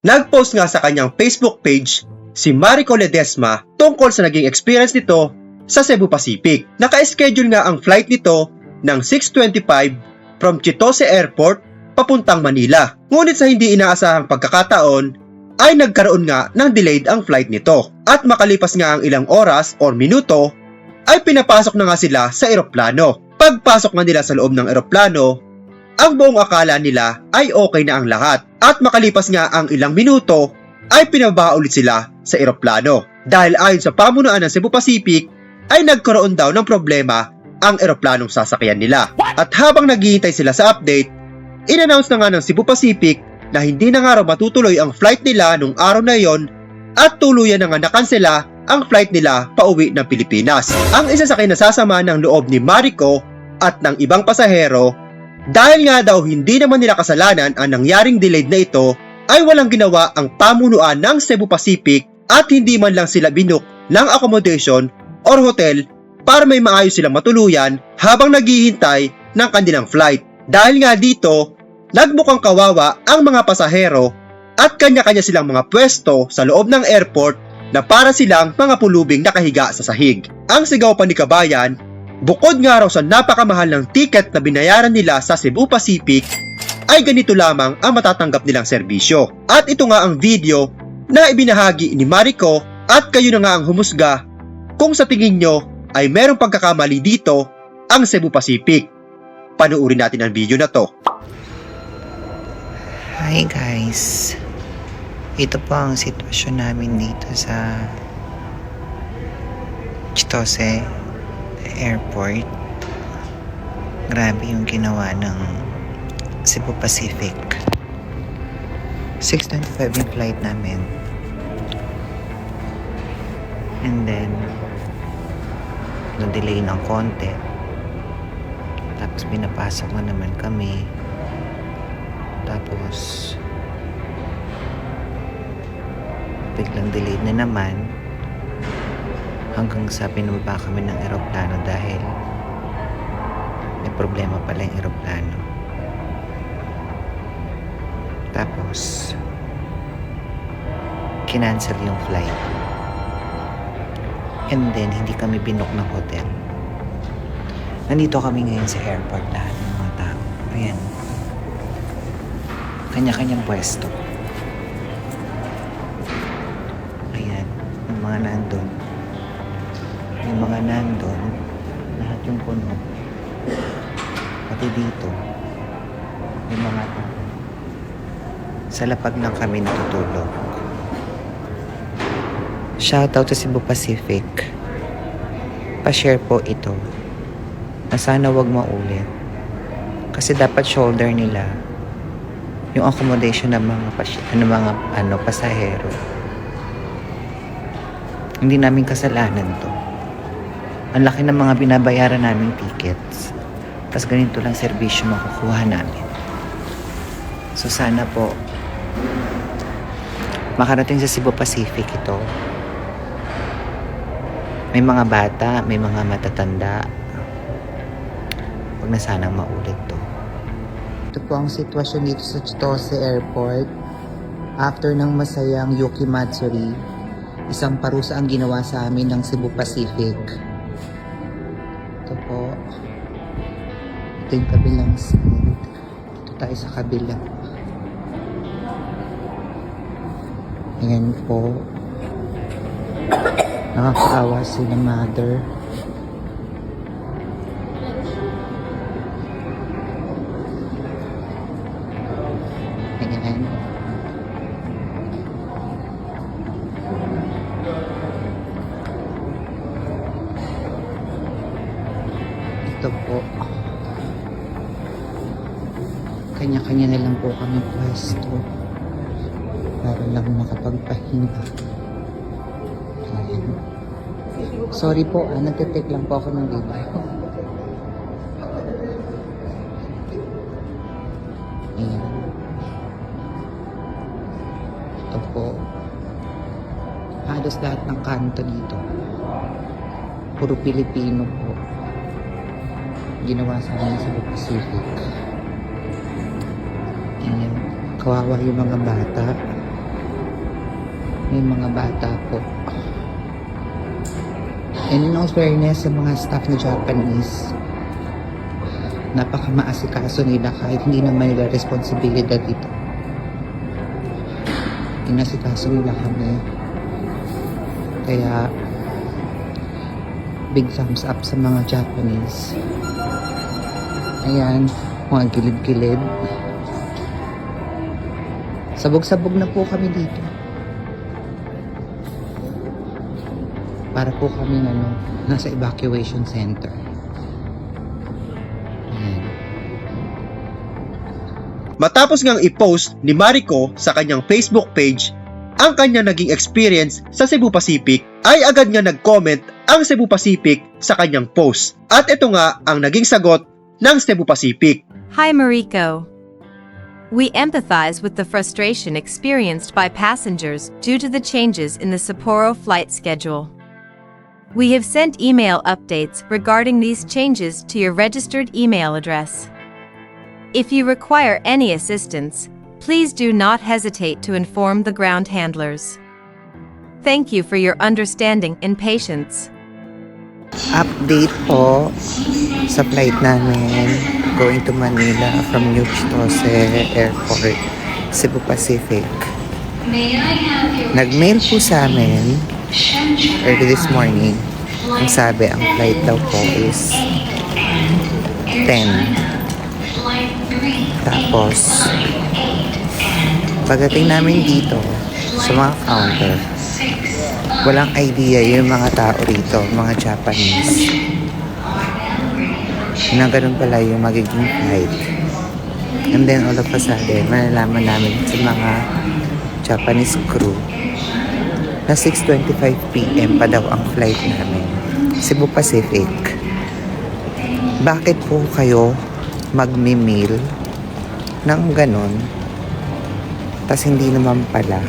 Nag-post nga sa kanyang Facebook page si Marico Ledesma tungkol sa naging experience nito sa Cebu Pacific. Naka-schedule nga ang flight nito ng 6.25 from Chitose Airport papuntang Manila. Ngunit sa hindi inaasahang pagkakataon ay nagkaroon nga ng delayed ang flight nito. At makalipas nga ang ilang oras or minuto ay pinapasok na nga sila sa eroplano. Pagpasok nga nila sa loob ng eroplano, ang buong akala nila ay okay na ang lahat. At makalipas nga ang ilang minuto, ay pinababa ulit sila sa eroplano. Dahil ayon sa pamunuan ng Cebu Pacific, ay nagkaroon daw ng problema ang eroplanong sasakyan nila. At habang naghihintay sila sa update, in-announce na nga ng Cebu Pacific na hindi na nga raw matutuloy ang flight nila nung araw na yon at tuluyan na nga nakansela ang flight nila pauwi ng Pilipinas. Ang isa sa kinasasama ng loob ni Mariko at ng ibang pasahero dahil nga daw hindi naman nila kasalanan ang nangyaring delayed na ito ay walang ginawa ang pamunuan ng Cebu Pacific at hindi man lang sila binuk ng accommodation or hotel para may maayos silang matuluyan habang naghihintay ng kanilang flight. Dahil nga dito, nagmukhang kawawa ang mga pasahero at kanya-kanya silang mga pwesto sa loob ng airport na para silang mga pulubing nakahiga sa sahig. Ang sigaw pa ni Kabayan, bukod nga raw sa napakamahal ng ticket na binayaran nila sa Cebu Pacific, ay ganito lamang ang matatanggap nilang serbisyo. At ito nga ang video na ibinahagi ni Mariko at kayo na nga ang humusga kung sa tingin nyo ay merong pagkakamali dito ang Cebu Pacific. Panuuri natin ang video na to. Hi guys. Ito po ang sitwasyon namin dito sa Chitose Airport. Grabe yung ginawa ng Cebu Pacific. 6.25 yung flight namin. And then, na-delay ng konti. Tapos pinapasok na naman kami. Tapos, biglang delayed na naman hanggang sa pinumaba kami ng eroplano dahil may problema pala yung eroplano. Tapos, kinancel yung flight. And then, hindi kami binok ng hotel. Nandito kami ngayon sa airport lahat ng mga tao. Ayan kanya-kanyang pwesto. Ayan, yung mga nandun. Yung mga nandun, lahat yung puno. Pati dito, yung mga. Sa lapag lang kami natutulog. Shoutout sa Cebu Pacific. Pa-share po ito na sana wag maulit. Kasi dapat shoulder nila yung accommodation ng mga ng mga ano pasahero. Hindi namin kasalanan to. Ang laki ng mga binabayaran naming tickets. Tapos ganito lang serbisyo makukuha namin. So sana po makarating sa Cebu Pacific ito. May mga bata, may mga matatanda. Huwag na sanang maulit to. Ito po ang sitwasyon dito sa Chitose Airport. After ng masayang Yuki Matsuri, isang parusa ang ginawa sa amin ng Cebu Pacific. Ito yung kabilang side. Ito tayo sa kabila. Ayan po. Nakakaawa sila mother. Ayan. Ito po. Kanya-kanya na lang po kami pwesto. Para lang makapagpahinga. Ayan. Sorry po, ah, nagtitake lang po ako ng video. Ayan. Ito po. Halos lahat ng kanto dito. Puro Pilipino po. Ginawa sa amin sa Pacific. Ayan. Kawawa yung mga bata. may mga bata po. And in all fairness sa mga staff na Japanese, napaka maasikaso nila kahit hindi naman nila responsibilidad ito. Inasikaso nila kami. Kaya, big thumbs up sa mga Japanese. Ayan, mga gilid-gilid. Sabog-sabog na po kami dito. Para po kami ano, nasa evacuation center. Ayan. Matapos ngang i-post ni Mariko sa kanyang Facebook page ang kanyang naging experience sa Cebu Pacific, ay agad nga nag-comment ang Cebu Pacific sa kanyang post. At ito nga ang naging sagot ng Cebu Pacific. Hi, Mariko. We empathize with the frustration experienced by passengers due to the changes in the Sapporo flight schedule. We have sent email updates regarding these changes to your registered email address. If you require any assistance, please do not hesitate to inform the ground handlers. Thank you for your understanding and patience. Update po sa flight namin going to Manila from New Chitose Airport, Cebu Pacific. Nag-mail po sa amin early this morning. Ang sabi, ang flight daw po is 10. Tapos, pagdating namin dito sa mga counter, walang idea yung mga tao rito, mga Japanese. Na ganun pala yung magiging flight. And then all of a sudden, malalaman namin sa mga Japanese crew na 6.25pm pa daw ang flight namin. Cebu Pacific. Bakit po kayo magmi-mail ng ganun? Tapos hindi naman pala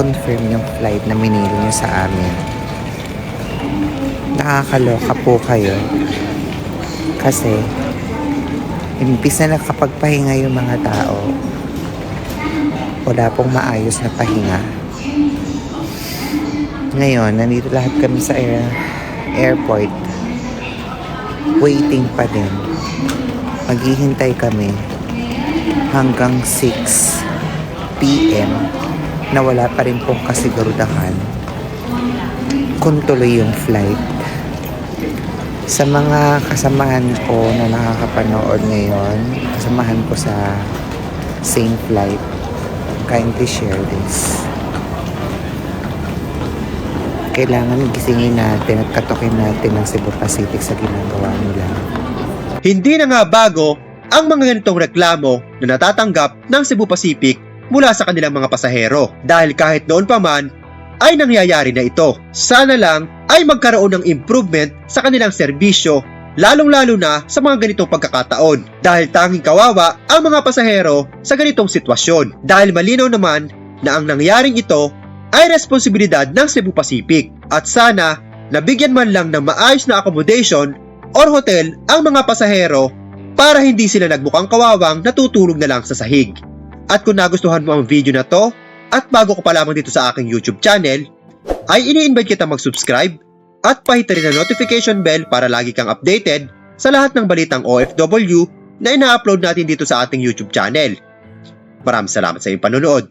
confirm yung flight na minili nyo sa amin. Nakakaloka po kayo. Kasi, imbis na nakapagpahinga yung mga tao, wala pong maayos na pahinga. Ngayon, nandito lahat kami sa air, airport. Waiting pa din. Maghihintay kami hanggang 6 p.m. na wala pa rin pong kasigurudahan kung tuloy yung flight. Sa mga kasamahan ko na nakakapanood ngayon, kasamahan ko sa same flight, kindly share this. Kailangan gisingin natin at katukin natin ang Cebu Pacific sa ginagawa nila. Hindi na nga bago ang mga ganitong reklamo na natatanggap ng Cebu Pacific mula sa kanilang mga pasahero dahil kahit noon pa man ay nangyayari na ito. Sana lang ay magkaroon ng improvement sa kanilang serbisyo lalong-lalo na sa mga ganitong pagkakataon dahil tanging kawawa ang mga pasahero sa ganitong sitwasyon dahil malinaw naman na ang nangyaring ito ay responsibilidad ng Cebu Pacific at sana nabigyan man lang ng maayos na accommodation or hotel ang mga pasahero para hindi sila nagbukang kawawang natutulog na lang sa sahig. At kung nagustuhan mo ang video na to, at bago ko pa lamang dito sa aking YouTube channel, ay ini-invite kita mag-subscribe at pahita rin ang notification bell para lagi kang updated sa lahat ng balitang OFW na ina-upload natin dito sa ating YouTube channel. Maraming salamat sa iyong panonood.